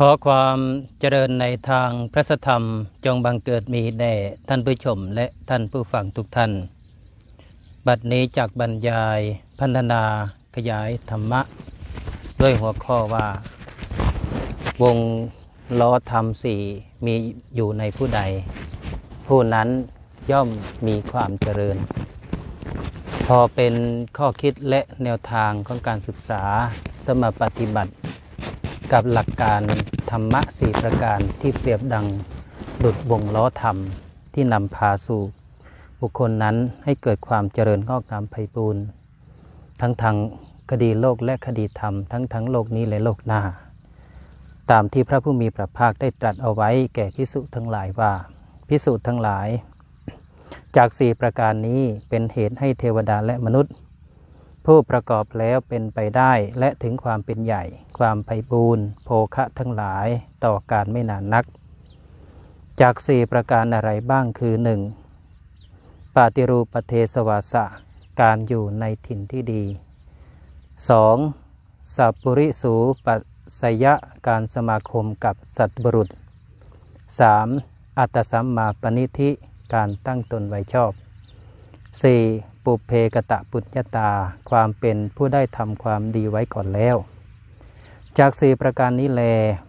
ขอความเจริญในทางพระธรรมจงบังเกิดมีแด่ท่านผู้ชมและท่านผู้ฟังทุกท่าน บัดนี้จากบรรยายพันธนาขยายธรรมะ ด้วยหัวข้อว่า วงล้อธรรมสี่มีอยู่ในผู้ใด ผู้นั้นย่อมมีความเจริญ พอเป็นข้อคิดและแนวทางของการศึกษาสมปฏิบัติ กับหลักการธรรมะสี่ประการที่เปรียบดังดุดวงล้อธรรมที่นำพาสู่ บุคคลนั้นให้เกิดความเจริญงอกงามไพบูรณ์ทั้งทางคดีโลกและคดีธรรม ทั้งทั้งโลกนี้และโลกหน้า ตามที่พระผู้มีพระภาคได้ตรัสเอาไว้แก่พิสุทั้งหลายว่าพิสุทั้งหลาย จากสี่ประการนี้เป็นเหตุให้เทวดาและมนุษย์ ผู้ประกอบแล้วเป็นไปได้และถึงความเป็นใหญ่ ความไพบูรณ์โภคะทั้งหลายต่อการไม่นานนัก จากสี่ประการอะไรบ้างคือหนึ่งปาติรูปเทสวาสะ การอยู่ในถิ่นที่ดี 2. สัพปุริสูปัสยะการสมาคมกับสัตว์บรุษ 3. อัตสัมมาปณิธิการตั้งตนไว้ชอบ 4. ปุเพกตะปุญญาตา ความเป็นผู้ได้ทำความดีไว้ก่อนแล้ว จากสี่ประการนี้แล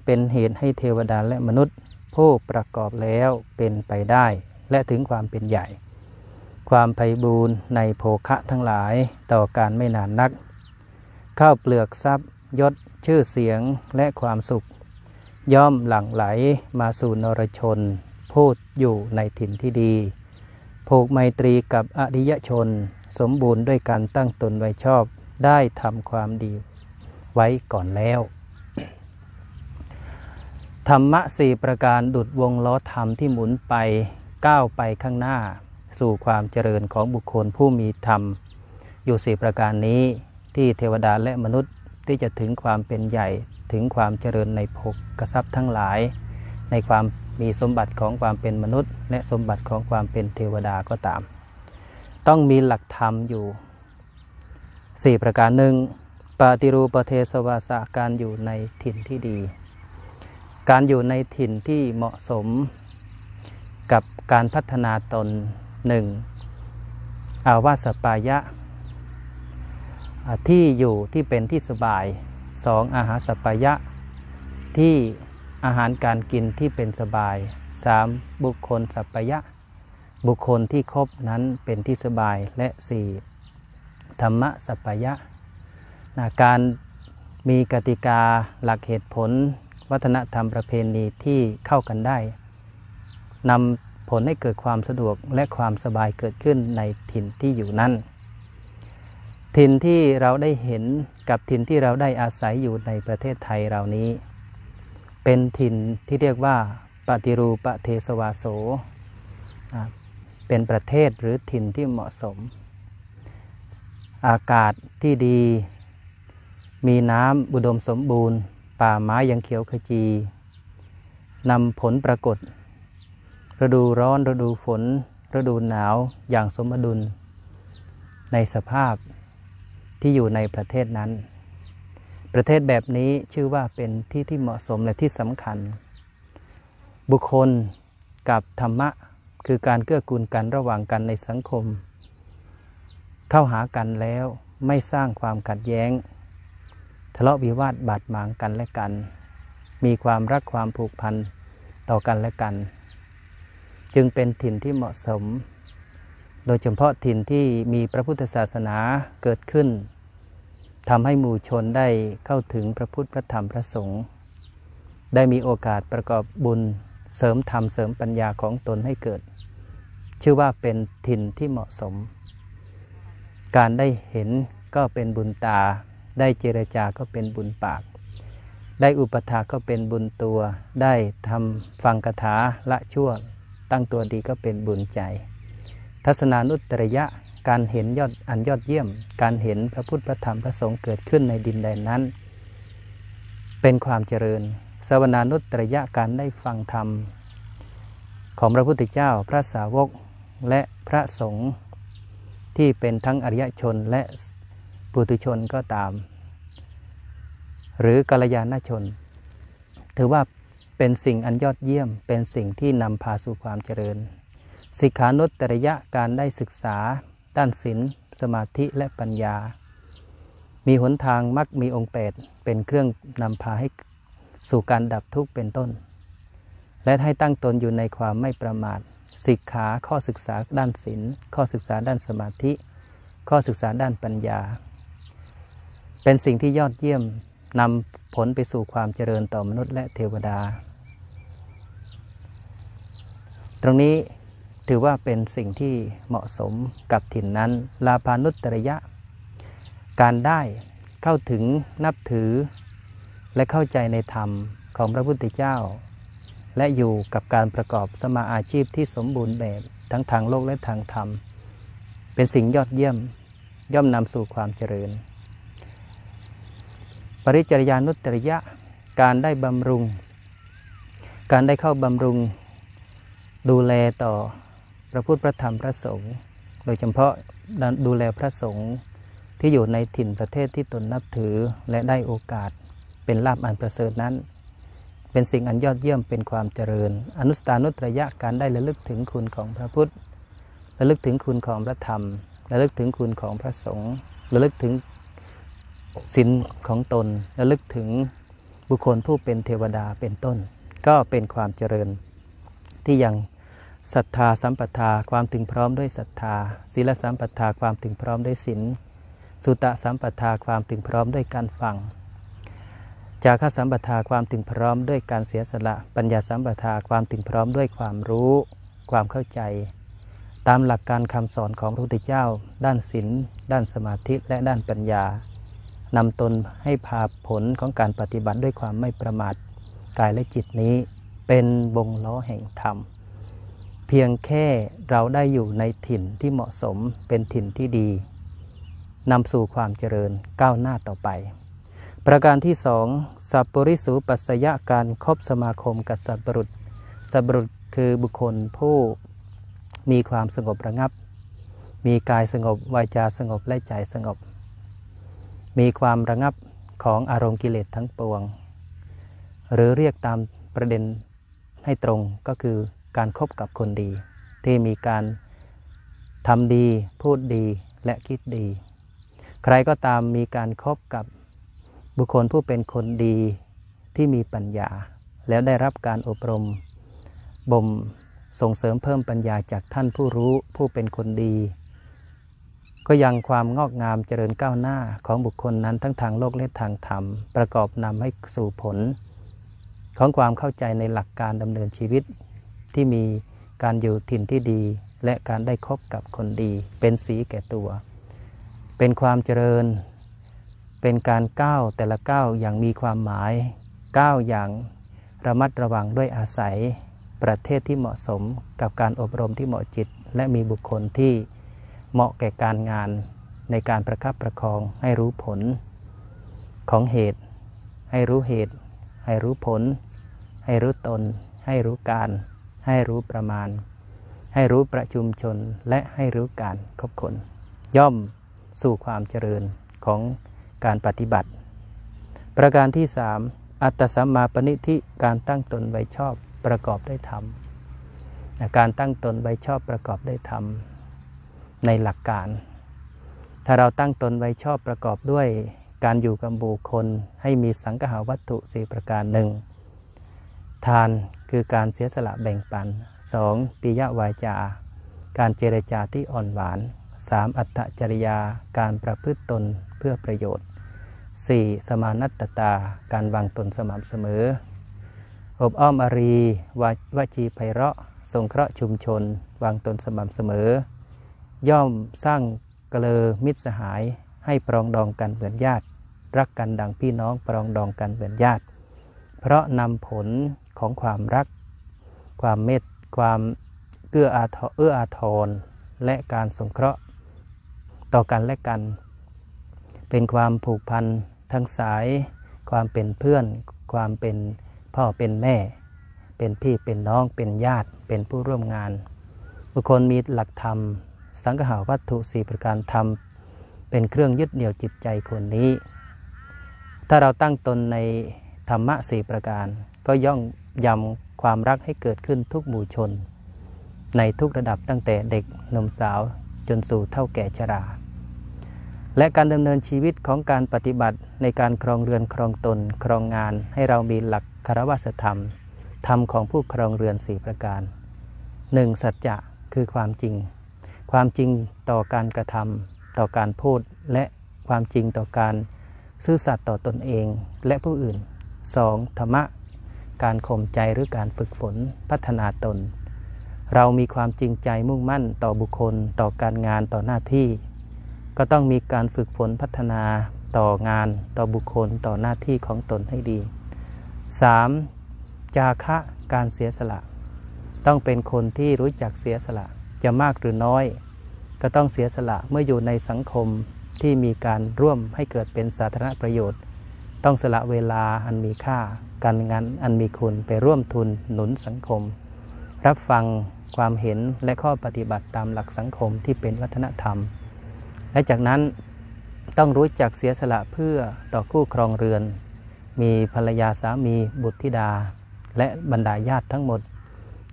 เป็นเหตุให้เทวดาและมนุษย์ ผู้ประกอบแล้วเป็นไปได้ และถึงความเป็นใหญ่ ความไพบูรณ์ในโภคะทั้งหลายต่อการไม่นานนัก ข้าวเปลือกทรัพย์ยศชื่อเสียงและความสุข ย่อมหลั่งไหลมาสู่นรชน พูดอยู่ในถิ่นที่ดีผูกไมตรีกับอริยชน สมบูรณ์ด้วยการตั้งตนไว้ชอบได้ทำความดี ไว้ก่อนแล้ว ธรรมะสี่ประการดุดวงล้อธรรมที่หมุนไปก้าวไปข้างหน้า สู่ความเจริญของบุคคลผู้มีธรรม อยู่สี่ประการนี้ที่เทวดาและมนุษย์ที่จะถึงความเป็นใหญ่ถึงความเจริญในภพกทรัพย์ทั้งหลาย ในความมีสมบัติของความเป็นมนุษย์ และสมบัติของความเป็นเทวดาก็ตาม ต้องมีหลักธรรมอยู่ 4 ประการหนึ่ง ปาติรูปเทสวาสะการอยู่ในถิ่นที่ดี การอยู่ในถิ่นที่เหมาะสม กับการพัฒนาตนหนึ่งอาวาสปายะ ที่อยู่ที่เป็นที่สบายสองอาหารสปายะ ที่อาหารการกินที่เป็นสบายสามบุคคลสัปยะ บุคคลที่ครบนั้นเป็นที่สบายและสี่ธรรมะสัปยะ นะการมีกติกาหลักเหตุผล วัฒนธรรมประเพณีที่เข้ากันได้นำผลให้เกิดความสะดวกและความสบายเกิดขึ้นในถิ่นที่อยู่นั้น ถิ่นที่เราได้เห็นกับถิ่นที่เราได้อาศัยอยู่ในประเทศไทยเรานี้ เป็นถิ่นที่เรียกว่าปฏิรูปเทสวาโส เป็นประเทศหรือถิ่นที่เหมาะสม อากาศที่ดี มีน้ำอุดมสมบูรณ์ ป่าไม้ยังเขียวขจีนำผลปรากฏ ฤดูร้อนฤดูฝน ฤดูหนาวอย่างสมดุล ในสภาพที่อยู่ในประเทศนั้น ประเทศแบบนี้ชื่อว่าเป็นที่ที่เหมาะสมและที่สำคัญ บุคคลกับธรรมะคือการเกื้อกูลกันระหว่างกันในสังคม เข้าหากันแล้วไม่สร้างความขัดแย้ง ทะเลาะวิวาทบาดหมางกันและกัน มีความรักความผูกพันต่อกันและกัน จึงเป็นถิ่นที่เหมาะสม โดยเฉพาะถิ่นที่มีพระพุทธศาสนาเกิดขึ้นทำให้หมู่ชนได้เข้าถึงพระพุทธพระธรรมพระสงฆ์ได้มีโอกาสประกอบบุญเสริมธรรมเสริมปัญญาของตนให้เกิด ชื่อว่าเป็นถิ่นที่เหมาะสม การได้เห็นก็เป็นบุญตา ได้เจรจาก็เป็นบุญปาก ได้อุปถาก็เป็นบุญตัว ได้ทำฟังคาถาละชั่ว ตั้งตัวดีก็เป็นบุญใจ ทัศนานุตรยะการเห็นยอดอันยอดเยี่ยม การเห็นพระพุทธพระธรรมพระสงฆ์เกิดขึ้นในดินแดนนั้น เป็นความเจริญ สวนานุตรยะการได้ฟังธรรม ของพระพุทธเจ้าพระสาวกและพระสงฆ์ที่เป็นทั้งอริยชนและ ปุถุชนก็ตาม หรือกัลยาณชน ถือว่าเป็นสิ่งอันยอดเยี่ยม เป็นสิ่งที่นำพาสู่ความเจริญ สิกขานุตตริยะการได้ศึกษา ด้านศีลสมาธิและปัญญา มีหนทางมักมีองค์แปดเป็นเครื่องนำพาให้สู่การดับทุกข์เป็นต้น และให้ตั้งตนอยู่ในความไม่ประมาทสิกขาข้อศึกษาด้านศีลข้อศึกษาด้านสมาธิ ข้อศึกษาด้านปัญญา เป็นสิ่งที่ยอดเยี่ยมนำผลไปสู่ความเจริญต่อมนุษย์และเทวดา ตรงนี้ถือว่าเป็นสิ่งที่เหมาะสมกับถิ่นนั้น ลาพานุตตรยะ การได้เข้าถึงนับถือ และเข้าใจในธรรมของพระพุทธเจ้า และอยู่กับการประกอบสมาอาชีพที่สมบูรณ์แบบทั้งทางโลกและทางธรรม เป็นสิ่งยอดเยี่ยมย่อมนำสู่ความเจริญ ปริจริยานุตริยะ การได้บำรุง การได้เข้าบำรุงดูแลต่อพระพุทธพระธรรมพระสงฆ์โดยเฉพาะดูแลพระสงฆ์ที่อยู่ในถิ่นประเทศที่ตนนับถือและได้โอกาสเป็นลาภอันประเสริฐนั้น เป็นสิ่งอันยอดเยี่ยมเป็นความเจริญ อนุสตานุตรยะการได้ระลึกถึงคุณของพระพุทธระลึกถึงคุณของพระธรรมระลึกถึงคุณของพระสงฆ์ระลึกถึง ศีลของตนระลึกถึงบุคคลผู้เป็นเทวดาเป็นต้น ก็เป็นความเจริญ ที่ยังศรัทธาสัมปทาความถึงพร้อมด้วยศรัทธาศีลสัมปทาความถึงพร้อมด้วยศีลสุตะสัมปทาความถึงพร้อมด้วยการฟังจาคสัมปทาความถึงพร้อมด้วยการเสียสละปัญญาสัมปทาความถึงพร้อมด้วยความรู้ ความเข้าใจ ตามหลักการคำสอนของพระพุทธเจ้า ด้านศีลด้านสมาธิและด้านปัญญา นำตนให้พาผลของการปฏิบัติด้วยความไม่ประมาทกายและจิตนี้เป็นวงล้อแห่งธรรม เพียงแค่เราได้อยู่ในถิ่นที่เหมาะสมเป็นถิ่นที่ดีนำสู่ความเจริญก้าวหน้าต่อไป ประการที่สองสัพปริสูปัสยะการครบสมาคมกับสัตบรุษสัตบรุษคือบุคคลผู้มีความสงบระงับ มีกายสงบวาจาสงบและใจสงบ มีความระงับของอารมณ์กิเลสทั้งปวง หรือเรียกตามประเด็นให้ตรงก็คือการครบกับคนดี ที่มีการทำดีพูดดีและคิดดี ใครก็ตามมีการครบกับบุคคลผู้เป็นคนดีที่มีปัญญา แล้วได้รับการอบรมบ่มส่งเสริมเพิ่มปัญญาจากท่านผู้รู้ผู้เป็นคนดี ก็ยังความงอกงามเจริญก้าวหน้าของบุคคลนั้นทั้งทางโลกและทางธรรม ประกอบนำให้สู่ผล ของความเข้าใจในหลักการดำเนินชีวิต ที่มีการอยู่ถิ่นที่ดี และการได้คบกับคนดี เป็นสีแก่ตัว เป็นความเจริญ เป็นการก้าวแต่ละก้าวอย่างมีความหมายก้าวอย่างระมัดระวังด้วยอาศัยประเทศที่เหมาะสมกับการอบรมที่เหมาะจิต และมีบุคคลที่ เหมาะแก่การงานในการประคับประคองให้รู้ผล ของเหตุ ให้รู้เหตุ ให้รู้ผล ให้รู้ตน ให้รู้การ ให้รู้ประมาณ ให้รู้ประชุมชนและให้รู้การคบคน ย่อมสู่ความเจริญของการปฏิบัติ ประการที่สามอัตสัมมาปณิธิการตั้งตนไว้ชอบประกอบได้ธรรมการตั้งตนไว้ชอบประกอบได้ธรรม ในหลักการ ถ้าเราตั้งตนไว้ชอบประกอบด้วยการอยู่กับบุคคลให้มีสังหาวัตถุสี่ประการหนึ่งทานคือการเสียสละแบ่งปัน 2. ปิยวาจา การเจรจาที่อ่อนหวาน 3. อัตจริยา การประพฤติตนเพื่อประโยชน์ 4. สมานัตตา การวางตนสม่ำเสมอ อบอ้อมอารีวาวจีไพเราะสงเคราะห์ชุมชน วางตนสม่ำเสมอ ย่อมสร้างกเลอมิตรสหายให้ปรองดองกันเหมือนญาติ รักกันดังพี่น้องปรองดองกันเหมือนญาติ เพราะนำผลของความรัก ความเมตความเอื้ออาทเอื้ออาทรและการสงเคราะห์ต่อกันและกัน เป็นความผูกพันทั้งสาย ความเป็นเพื่อน ความเป็นพ่อเป็นแม่ เป็นพี่เป็นน้องเป็นญาติเป็นผู้ร่วมงาน บุคคลมีหลักธรรม สังหาวัตถุสี่ประการธรรม เป็นเครื่องยึดเหนี่ยวจิตใจคนนี้ ถ้าเราตั้งตนในธรรมะสี่ประการ ก็ย่องยำความรักให้เกิดขึ้นทุกหมู่ชน ในทุกระดับตั้งแต่เด็กหนุ่มสาวจนสู่เท่าแก่ชรา และการดำเนินชีวิตของการปฏิบัติในการครองเรือนครองตนครองงานให้เรามีหลักคารวะธรรม ธรรมของผู้ครองเรือนสี่ประการหนึ่งสัจจะคือความจริง ความจริงต่อการกระทำต่อการพูด และความจริงต่อการซื่อสัตย์ต่อตนเองและผู้อื่น 2. ธรรมะ การข่มใจหรือการฝึกฝนพัฒนาตน เรามีความจริงใจมุ่งมั่นต่อบุคคล ต่อการงานต่อหน้าที่ ก็ต้องมีการฝึกฝนพัฒนาต่องานต่อบุคคลต่อหน้าที่ของตนให้ดี 3. จาคะการเสียสละ ต้องเป็นคนที่รู้จักเสียสละจะมากหรือน้อย ก็ต้องเสียสละเมื่ออยู่ในสังคมที่มีการร่วมให้เกิดเป็นสาธารณประโยชน์ ต้องสละเวลาอันมีค่า การงานอันมีคุณไปร่วมทุนหนุนสังคม รับฟังความเห็นและข้อปฏิบัติตามหลักสังคมที่เป็นวัฒนธรรม และจากนั้นต้องรู้จักเสียสละเพื่อต่อคู่ครองเรือน มีภรรยาสามีบุตรธิดา และบรรดาญาติทั้งหมด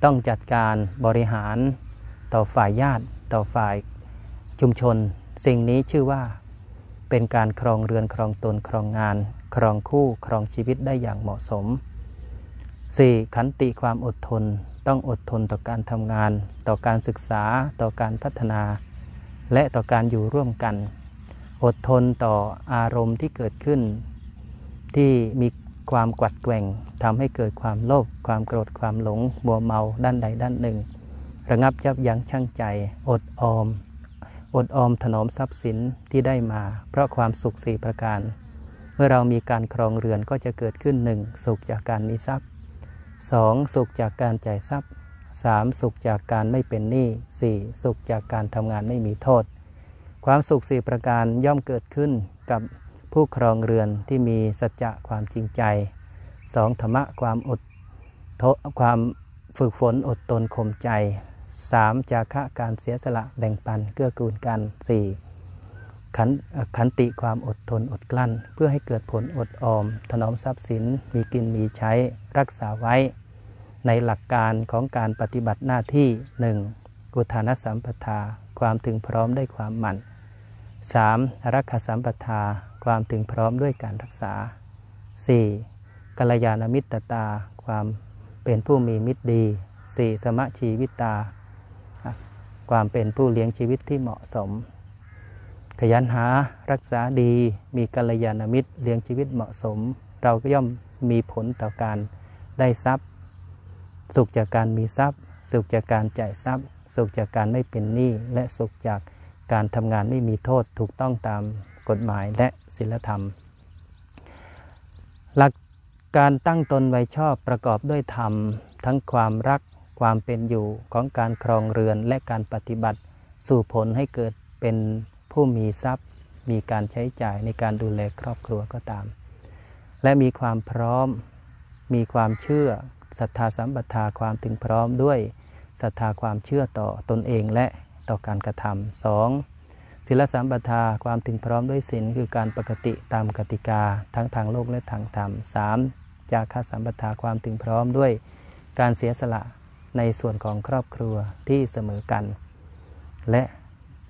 ต้องจัดการบริหารต่อฝ่ายญาติ ต่อฝ่าย ชุมชน สิ่งนี้ชื่อว่าเป็นการครองเรือนครองตนครองงาน ครองคู่ครองชีวิตได้อย่างเหมาะสม 4. ขันติความอดทนต้องอดทนต่อการทำงาน ต่อการศึกษา ต่อการพัฒนา และต่อการอยู่ร่วมกัน อดทนต่ออารมณ์ที่เกิดขึ้น ที่มีความกวัดแกว่งทำให้เกิดความโลภความโกรธความหลงมัวเมาด้านใดด้านหนึ่ง ระงับยับยั้งชั่งใจ อดออม อดออมถนอมทรัพย์สินที่ได้มา เพราะความสุขสี่ประการ เมื่อเรามีการครองเรือนก็จะเกิดขึ้นหนึ่งสุขจากการมีทรัพย์ 2. สุขจากการจ่ายทรัพย์ 3. สุขจากการไม่เป็นหนี้ 4. สุขจากการทำงานไม่มีโทษ ความสุขสี่ประการย่อมเกิดขึ้นกับผู้ครองเรือนที่มีสัจจะความจริงใจ 2. ธรรมะความอดทความฝึกฝนอดตนข่มใจ 3. จาคะการเสียสละแบ่งปันเกื้อกูลกัน 4. ขันขันติความอดทนอดกลั้น เพื่อให้เกิดผลอดออม ถนอมทรัพย์สิน มีกินมีใช้รักษาไว้ ในหลักการของการปฏิบัติหน้าที่ 1. กุทานสัมปทา ความถึงพร้อมได้ความหมั่น 3. รักขสัมปทา ความถึงพร้อมด้วยการรักษา 4. กัลยาณมิตรตา ความเป็นผู้มีมิตรดี 4. สมะชีวิตา ความเป็นผู้เลี้ยงชีวิตที่เหมาะสม ขยันหารักษาดี มีกัลยาณมิตรเลี้ยงชีวิตเหมาะสม เราก็ย่อมมีผลต่อการได้ทรัพย์ สุขจากการมีทรัพย์ สุขจากการจ่ายทรัพย์ สุขจากการไม่เป็นหนี้และสุขจากการทำงานไม่มีโทษถูกต้องตามกฎหมายและศีลธรรม หลักการตั้งตนไว้ชอบประกอบด้วยธรรม ทั้งความรัก ความเป็นอยู่ของการครองเรือนและการปฏิบัติ สู่ผลให้เกิดเป็นผู้มีทรัพย์ มีการใช้จ่ายในการดูแลครอบครัวก็ตาม และมีความพร้อม มีความเชื่อศรัทธาสัมปทาความถึงพร้อมด้วยศรัทธาความเชื่อต่อตนเองและต่อการกระทำสองศีลสัมปทาความถึงพร้อมด้วยศีลคือการปกติตามกติกา ทั้งทางโลกและทางธรรมสามจาคสัมปทาความถึงพร้อมด้วยการเสียสละ ในส่วนของครอบครัวที่เสมอกัน และ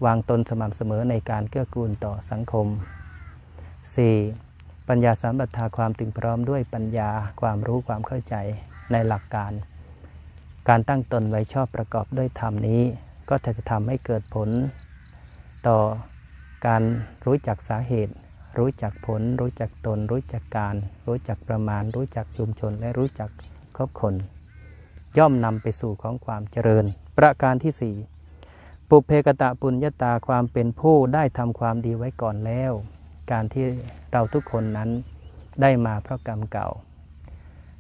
วางตนสม่ำเสมอในการเกื้อกูลต่อสังคม 4. ปัญญาสัมปทาความถึงพร้อมด้วยปัญญาความรู้ความเข้าใจในหลักการ การตั้งตนไว้ชอบประกอบด้วยธรรมนี้ ก็จะทำให้เกิดผล ต่อการรู้จักสาเหตุ รู้จักผล รู้จักตน รู้จักการ รู้จักประมาณ รู้จักชุมชนและรู้จักครอบคน ย่อมนำไปสู่ของความเจริญ ประการที่สี่ปุเพกตะปุญญาตาความเป็นผู้ได้ทำความดีไว้ก่อนแล้ว การที่เราทุกคนนั้นได้มาเพราะกรรมเก่า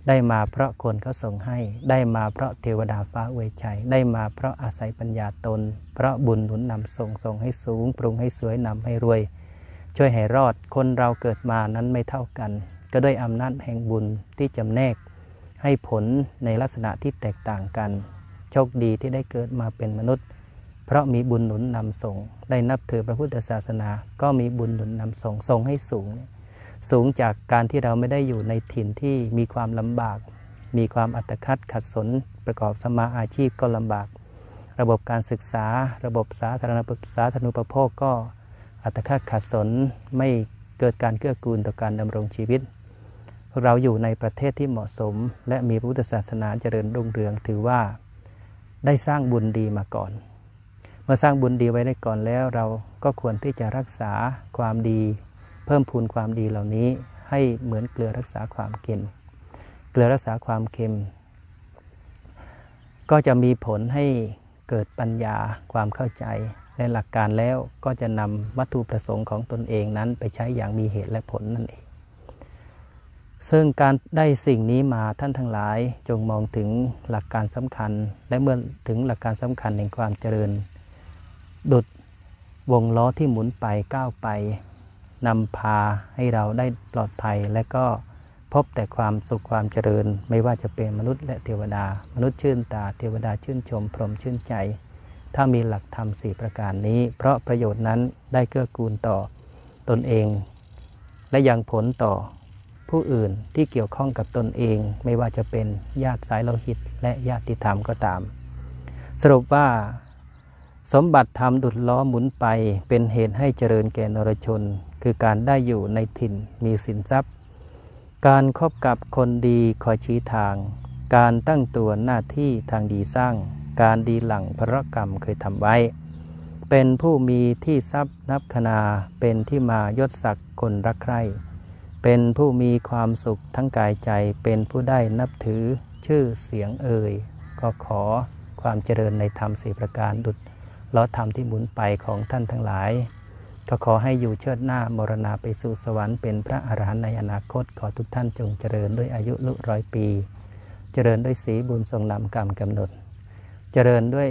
ได้มาเพราะคนเขาส่งให้ ได้มาเพราะเทวดาฟ้าเวชัย ได้มาเพราะอาศัยปัญญาตน เพราะบุญหนุนนำส่งส่งให้สูง ปรุงให้สวยนำให้รวย ช่วยให้รอดคนเราเกิดมานั้นไม่เท่ากัน ก็ด้วยอำนาจแห่งบุญที่จำแนก ให้ผลในลักษณะที่แตกต่างกัน โชคดีที่ได้เกิดมาเป็นมนุษย์ เพราะมีบุญหนุนนำส่ง ได้นับถือพระพุทธศาสนา ก็มีบุญหนุนนำส่งส่งให้สูง สูงจากการที่เราไม่ได้อยู่ในถิ่นที่มีความลำบาก มีความอัตคัดขัดสน ประกอบสมาอาชีพก็ลำบาก ระบบการศึกษา ระบบสาธารณสาธารณูปโภคก็อัตคัดขัดสนไม่เกิดการเกื้อกูลต่อการดำรงชีวิต เราอยู่ในประเทศที่เหมาะสม และมีพุทธศาสนาเจริญรุ่งเรืองถือว่าได้สร้างบุญดีมาก่อน เมื่อสร้างบุญดีไว้ได้ก่อนแล้ว เราก็ควรที่จะรักษาความดี เพิ่มพูนความดีเหล่านี้ ให้เหมือนเกลือรักษาความเค็มเกลือรักษาความเค็ม ก็จะมีผลให้เกิดปัญญาความเข้าใจและหลักการแล้วก็จะนำวัตถุประสงค์ของตนเองนั้นไปใช้อย่างมีเหตุและผลนั่นเอง ซึ่งการได้สิ่งนี้มาท่านทั้งหลายจงมองถึงหลักการสำคัญ และเมื่อถึงหลักการสำคัญแห่งความเจริญ ดุดวงล้อที่หมุนไปก้าวไปนำพาให้เราได้ปลอดภัยและก็พบแต่ความสุขความเจริญ ไม่ว่าจะเป็นมนุษย์และเทวดา มนุษย์ชื่นตา เทวดาชื่นชม พรหมชื่นใจ ถ้ามีหลักธรรมสี่ประการนี้ เพราะประโยชน์นั้นได้เกื้อกูลต่อตนเอง และยังผลต่อ ผู้อื่นที่เกี่ยวข้องกับตนเอง ไม่ว่าจะเป็นญาติสายโลหิต และญาติธรรมก็ตาม สรุปว่า สมบัติธรรมดุดล้อหมุนไปเป็นเหตุให้เจริญแก่นรชน คือการได้อยู่ในถิ่นมีสินทรัพย์ การครบกับคนดีคอยชี้ทาง การตั้งตัวหน้าที่ทางดีสร้าง การดีหลังพระกรรมเคยทำไว้ เป็นผู้มีที่ทรัพย์นับคณาเป็นที่มายศศักดิ์คนรักใคร่ เป็นผู้มีความสุขทั้งกายใจเป็นผู้ได้นับถือชื่อเสียงเอ่ย ก็ขอความเจริญในธรรมสี่ประการดุจล้อธรรมที่หมุนไปของท่านทั้งหลาย ก็ขอให้อยู่เชิดหน้ามรณาไปสู่สวรรค์เป็นพระอรหันต์ในอนาคต ขอทุกท่านจงเจริญด้วยอายุลุร้อยปี เจริญด้วยสีบุญทรงนำกรรมกำหนด เจริญด้วย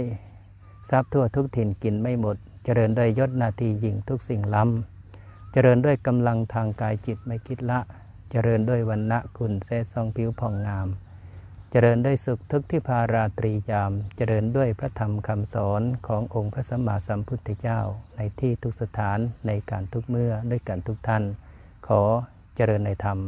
ทรัพย์ทั่วทุกถิ่นกินไม่หมด เจริญด้วยยศนาทียิงทุกสิ่งล้ำ เจริญด้วยกำลังทางกายจิตไม่คิดละ เจริญด้วยวันณะคุณเซซองผิวผ่องงาม เจริญด้วยสุขทุกที่พาราตรียาม เจริญด้วยพระธรรมคำสอนขององค์พระสัมมาสัมพุทธเจ้า ในที่ทุกสถานในการทุกเมื่อด้วยกันทุกท่าน ขอเจริญในธรรม